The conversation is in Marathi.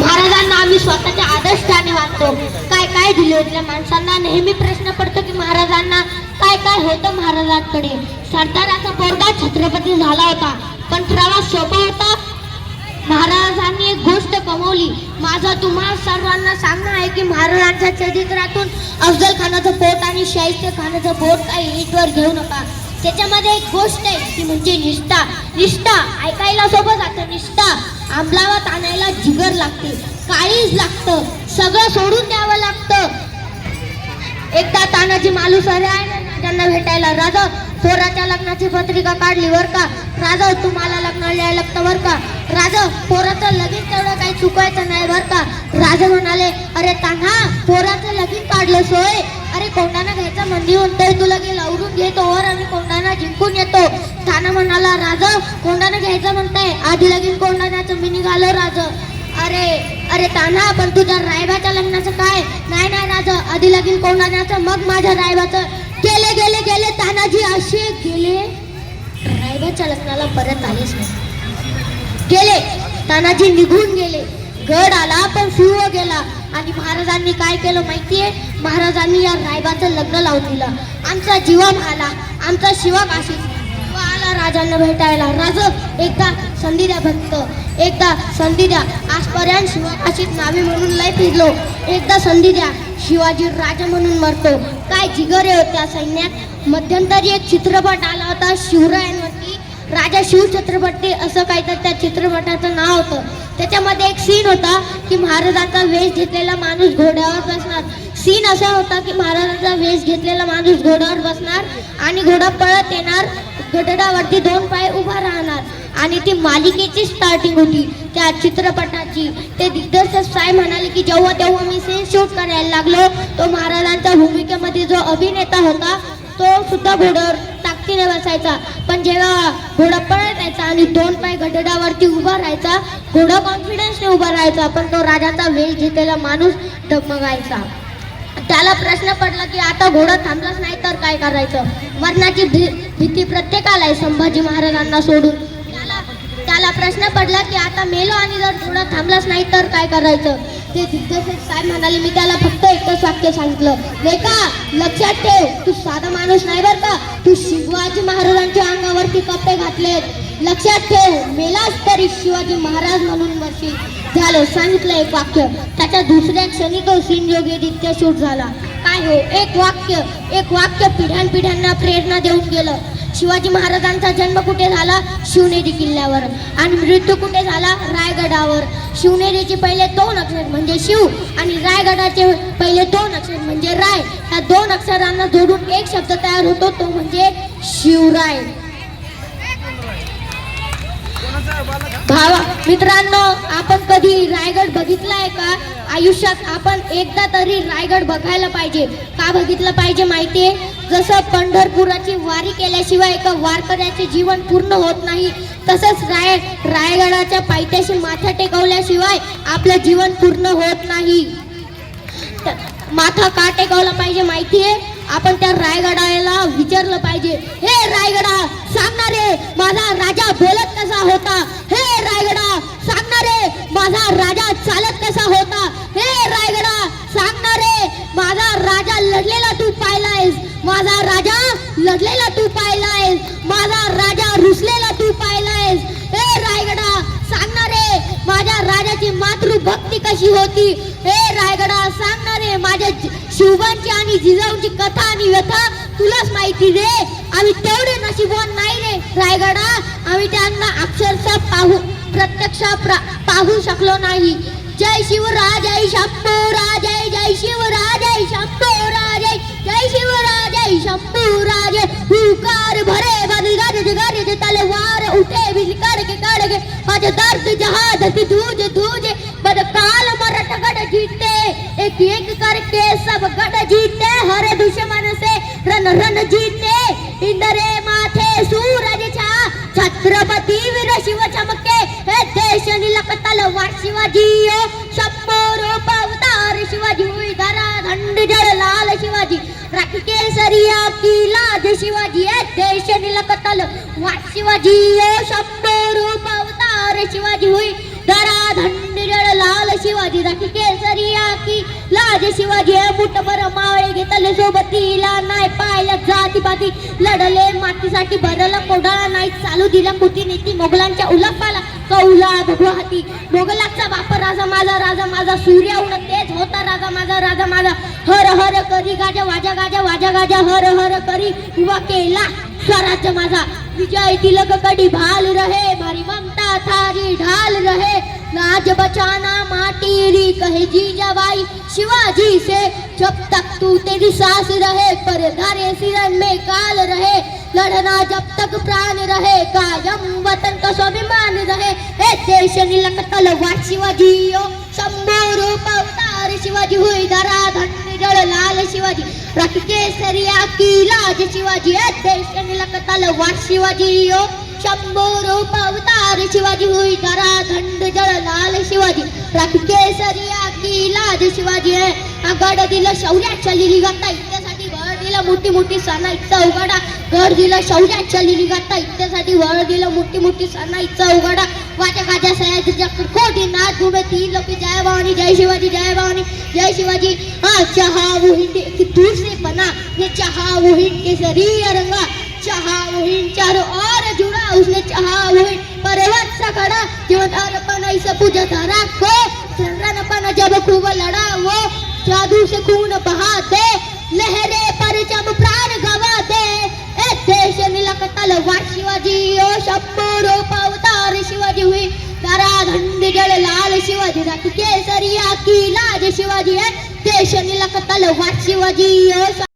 महाराजांना आम्ही स्वतःच्या आदर्शाने वागतो काय काय दिले होते माणसांना? नेहमी प्रश्न पडतो की महाराजांना काय काय होतं महाराजांकडे? सरदाराचा पोरगा छत्रपती झाला होता पण प्रवास सोपा होता. महाराजांनी एक गोष्ट कमवली. माझं तुम्हा सर्वांना सांगणं आहे की महाराजांच्या चरित्रातून अफजल खानाचं पोट आणि शाहिस्ते खानाचं पोट काही ईटवर घेऊ नका. त्याच्यामध्ये एक गोष्ट आहे ती म्हणजे निष्ठा. निष्ठा ऐकायला सोबत आता निष्ठा. अंमलावात आणायला जिगर लागते काळीज लागतं सगळं सोडून द्यावं लागतं. एकदा तानाजी मालुसरे आहे त्यांना भेटायला राजा पोराच्या लग्नाची पत्रिका काढली बर का? राजा तुम्हाला लग्न लिहायला लागतं बर का? राजा पोराचं लगीन तेवढं काही चुकायचं नाही बर का? राजा म्हणाले अरे तान्हा पोराचं लगीन काढलं सोय. अरे कोंडाना घ्यायचं मंदी म्हणतोय ताना म्हणाला राजा कोंडाने घ्यायचं म्हणताय. आधी लगीन कोंडाण्याचं मी निघालो राजा. अरे अरे ताना पण तुझ्या रायबाच्या लग्नाचं काय? नाही नाही राजा. आधी लगीन कोणाचं मग माझ्या रायबाचं. गेले गेले गेले तानाजी असे गेले? रायबाच्या लग्नाला परत आलेच नाही. गेले. तानाजी निघून गेले. गड आला पण शिव गेला. आणि महाराजांनी काय केलं माहितीये? महाराजांनी या रायबाचं लग्न लावून दिलं. आमचा जीवा आला आमचा शिवा काशी आला राजांना भेटायला. राज एकदा संधी द्या भक्त एकदा संधी द्या. आजपर्यंत शिवाजी नावे म्हणून लय फिरलो. एकदा संधी द्या. शिवाजी राजा म्हणून मरतो. काय जिगरे होत्या सैन्यात? मध्यंतरी एक चित्रपट आला होता शिवरायांवरती. राजा शिव छत्रपती असं काहीतरी त्या चित्रपटाचं नाव होतं. त्याच्यामध्ये एक सीन होता की महाराजाचा वेश घेतलेला माणूस घोड्यावर बसणार. सीन असा होता की महाराजांचा वेश घेतलेला माणूस घोड्यावर बसणार आणि घोडा पळत येणार. घटडावरती दोन पाय उभा राहणार. आणि ती मालिकेची स्टार्टिंग होती. त्या चित्रपटाची. ते दिग्दर्शक साय म्हणाले की जेव्हा तेव्हा मी सीन शूट करायला लागलो तो महाराजांच्या भूमिकेमध्ये जो अभिनेता होता तो सुद्धा घोड्यावर ताकदीने बसायचा. पण जेव्हा घोडा पळत यायचा आणि दोन पाय घटडावरती उभा राहायचा घोडा कॉन्फिडन्सने उभा राहायचा पण तो राजाचा वेळ घेतलेला माणूस डगमगायचा. त्याला प्रश्न पडला की आता घोडा थांबलाच नाही तर काय करायचं? मरणाची भी- भीती प्रत्येकाला आहे संभाजी महाराजांना सोडून. त्याला त्याला प्रश्न पडला की आता मेलो आणि जर घोडा थांबलाच नाही तर काय करायचं? ते दिग्दर्शक साहेब म्हणाले? मी त्याला फक्त एकच वाक्य सांगितलं. लेका लक्षात ठेव तू साधा माणूस नाही बरं का? तू शिवाजी महाराजांच्या अंगावरती कपडे घातलेत. लक्षात ठेव मेलाच तरी शिवाजी महाराज म्हणून वर्षी झालं. सांगितलं एक वाक्य. त्याच्या दुसऱ्या क्षणी तो सीन शूट झाला. काय हो? एक वाक्य. एक वाक्य पिढ्यानपिढ्यांना प्रेरणा देऊन गेलं. शिवाजी महाराजांचा जन्म कुठे झाला? शिवनेरी किल्ल्यावर. आणि मृत्यू कुठे झाला? रायगडावर. शिवनेरीचे पहिले दोन अक्षर म्हणजे शिव आणि रायगडाचे पहिले दोन अक्षर म्हणजे राय. या दोन अक्षरांना जोडून एक शब्द तयार होतो तो म्हणजे शिवराय. भावा मित्रांनो आपण कधी रायगड बघितलाय का? आयुष्यात आपण एकदा तरी रायगड बघायला पाहिजे. का बघितलं पाहिजे माहितीये? जसं पंढरपुराची वारी केल्याशिवाय एका वारकऱ्याचे जीवन पूर्ण होत नाही तसंच राय रायगडाच्या पायथ्याशी माथा टेकवल्याशिवाय आपलं जीवन पूर्ण होत नाही. माथा का टेकवला पाहिजे माहितीये? आपण त्या रायगडाला विचारलं पाहिजे. हे रायगडा सांगणारे माझा राजा बोलत कसा होता? हे रायगडा सांगणारे माझा राजा चालत कसा होता? हे रायगडा सांगणारे माझा राजा लढलेला तू पाहिलायस? माझा राजा लढलेला तू पाहिलायस? माझा राजा रुसलेला तू पाहिलायस? हे रायगडा सांगणारे माझ्या राजाची मातृभक्ती कशी होती? हे रायगडा सांगणारे माझ्या जि- आणि जिजाऊची कथा आणि व्यथा तुलाच माहिती रे. आम्ही तेवढे नशिबवान नाही रे. रायगडा आम्ही त्यांना अक्षरशः पाहू प्रत्यक्ष पाहू शकलो नाही. जय शिवराज जय शंभूराज जय जय शिवराज जय शंभूराज जय जय शिवराज जय शंभूराज हुकार भरे बद गरज गरज तलवार उठे बिलकर के कड़गे माझे दर्द जहाज धूज धूज एक करके सब गढ़ जीते हर दुश्मन से रन रन जीते। इंदरे माथे सूरज छा छत्रपति वीर शिव चमके। हे देश निलक तलवार शिवाजी ओ शंभो रूप अवतार शिवाजी हुई धरा धंड जड़ लाल शिवाजी। राखी केसरिया की लाज शिवाजी हे देश निलक तलवार शिवाजी ओ शंभो रूप अवतार शिवाजी हुई धरा धंड जड़ लाल शिवाजी राखी केसरिया की लाज शिवाजी मुठ बर मावळे घेतले सोबतीला नाही पाहिलं जाती पाती. लढले मातीसाठी भरलं कोडाळा नाही. चालू दिला कुटी नीती मोगलांच्या उलफाला कौला भगवा हाती मोगलाचा बाप राजा माझा राजा माझा. सूर्य उन तेच होता राजा माझा राजा माझा. हर हर करी गाजा वाजा गाजा वाजा गाजा. हर हर करी उभा केला स्वराज्य माझा. विजय तिलक कडी भाल रहे मारी ममता थारी ढाल रहे. लाज बचाना माटी री कहे जीजाबाई शिवाजी से जब तक तू तेरी सास रहे, पर धारे सिरन में काल रहे। लड़ना जब तक प्राण रहे, कायम वतन का स्वाभिमान रहे। ए देश निलक शिवाजी, ओ शंभू रूप अवतार शिवाजी, हुई धरा धन्य जळ लाल शिवाजी। राखी केसरिया की लाज शिवाजी ए देश निलक शिवाजी, ओ शंभू रूप अवतार शिवाजी हुई धरा धंड जळ लाल शिवाजी. राखी केसरिया की लाज शिवाजी आहे. हा गड दिलं शौर्याच्या लिली गाता इत्यासाठी वळ दिलं मोठी मोठी सणा इतका उघडा गड दिलं शौर्याच्या लिली गाता इत्यासाठी वळ दिलं मोठी मोठी सणा इतका उघडा वाच्या गाजा सयाजीच्या कोटी नाथ घुमे तीन लोक जय भवानी जय शिवाजी जय भवानी जय शिवाजी हा चहा वो की दूर से बना ये चहा वो केसरी शरीर रंगा चहा वो चारो और जुड़ा. जादू खून बहा दे लहरे पर जब प्राण गवा दे ए देश निलक तलवार शिवाजी ओ शंभू रूप अवतार शिवाजी हुई। तारा धंड जल लाल शिवाजी राखी केसरिया की लाज शिवाजी है। देश निलक तलवार शिवाजी ओ